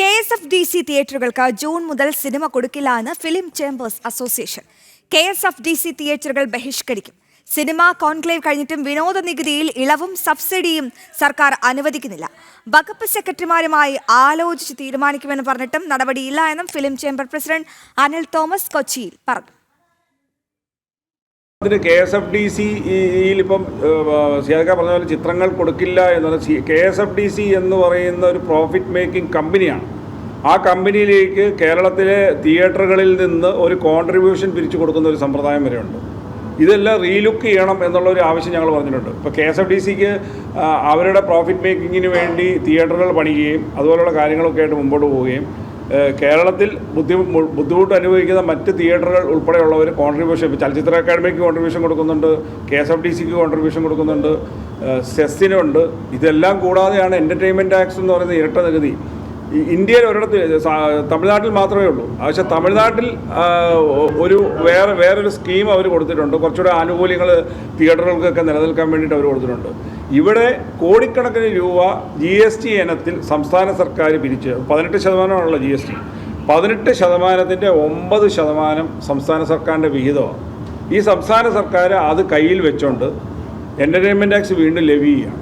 K S F D C തിയേറ്ററുകൾക്ക് June മുതൽ cinema കൊടുക്കില്ല എന്ന് film chambers association. K S F D C തിയേറ്ററുകൾ ബഹിഷ്കരിക്കും. സിനിമ കോൺക്ലേവ് കഴിഞ്ഞിട്ടും വിനോദ നികുതിയിൽ ഇളവും സബ്സിഡിയും സർക്കാർ അനുവദിക്കുന്നില്ല. വകുപ്പ് സെക്രട്ടറിമാരുമായി ആലോചിച്ച് തീരുമാനിക്കുമെന്ന് പറഞ്ഞിട്ടും നടപടിയില്ല എന്നും film chamber president Anil Thomas കൊച്ചിയിൽ പറഞ്ഞു. അതിന് കെ എസ് എഫ് ഡി സിയിൽ ഇപ്പം സിയാദക്ക പറഞ്ഞ പോലെ ചിത്രങ്ങൾ കൊടുക്കില്ല എന്ന് പറഞ്ഞാൽ K S F D C എന്ന് പറയുന്ന ഒരു പ്രോഫിറ്റ് മേക്കിംഗ് കമ്പനിയാണ് ആ കമ്പനിയിലേക്ക് കേരളത്തിലെ തിയേറ്ററുകളിൽ നിന്ന് ഒരു കോൺട്രിബ്യൂഷൻ പിരിച്ചു കൊടുക്കുന്ന ഒരു സമ്പ്രദായം വരെയുണ്ട്. ഇതെല്ലാം റീലുക്ക് ചെയ്യണം എന്നുള്ള ഒരു ആവശ്യം ഞങ്ങൾ പറഞ്ഞിട്ടുണ്ട്. ഇപ്പോൾ കെ എസ് എഫ് ഡി സിക്ക് അവരുടെ പ്രോഫിറ്റ് മേക്കിങ്ങിന് വേണ്ടി തിയേറ്ററുകൾ പണിയുകയും അതുപോലുള്ള കാര്യങ്ങളൊക്കെ ആയിട്ട് മുമ്പോട്ട് പോവുകയും കേരളത്തിൽ ബുദ്ധി ബുദ്ധിമുട്ട് അനുഭവിക്കുന്ന മറ്റ് തിയേറ്ററുകൾ ഉൾപ്പെടെയുള്ളവർ കോൺട്രിബ്യൂഷൻ ചലച്ചിത്ര അക്കാദമിക്ക് കോൺട്രിബ്യൂഷൻ കൊടുക്കുന്നുണ്ട് കെ എസ് എഫ് ഡി സിക്ക് കോൺട്രിബ്യൂഷൻ കൊടുക്കുന്നുണ്ട് സെസ്സിനുണ്ട്. ഇതെല്ലാം കൂടാതെയാണ് എന്റർടൈൻമെന്റ് ടാക്സ് എന്ന് പറയുന്ന ഇരട്ട നികുതി. ഇന്ത്യയിൽ ഒരിടത്ത് തമിഴ്നാട്ടിൽ മാത്രമേ ഉള്ളൂ. പക്ഷേ തമിഴ്നാട്ടിൽ ഒരു വേറെ വേറൊരു സ്കീം അവർ കൊടുത്തിട്ടുണ്ട്. കുറച്ചുകൂടെ ആനുകൂല്യങ്ങൾ തിയേറ്ററുകൾക്കൊക്കെ നിലനിൽക്കാൻ വേണ്ടിയിട്ട് അവർ കൊടുത്തിട്ടുണ്ട്. ഇവിടെ കോടിക്കണക്കിന് രൂപ ജി എസ് ടി ഇനത്തിൽ സംസ്ഥാന സർക്കാർ പിരിച്ച് പതിനെട്ട് ശതമാനമാണുള്ള ജി എസ് ടി. പതിനെട്ട് ശതമാനത്തിന്റെ ഒമ്പത് ശതമാനം സംസ്ഥാന സർക്കാരിന്റെ വിഹിതമാണ്. ഈ സംസ്ഥാന സർക്കാർ അത് കയ്യിൽ വെച്ചുകൊണ്ട് എന്റർടൈൻമെന്റ് ടാക്സ് വീണ്ടും ലെവി ചെയ്യുക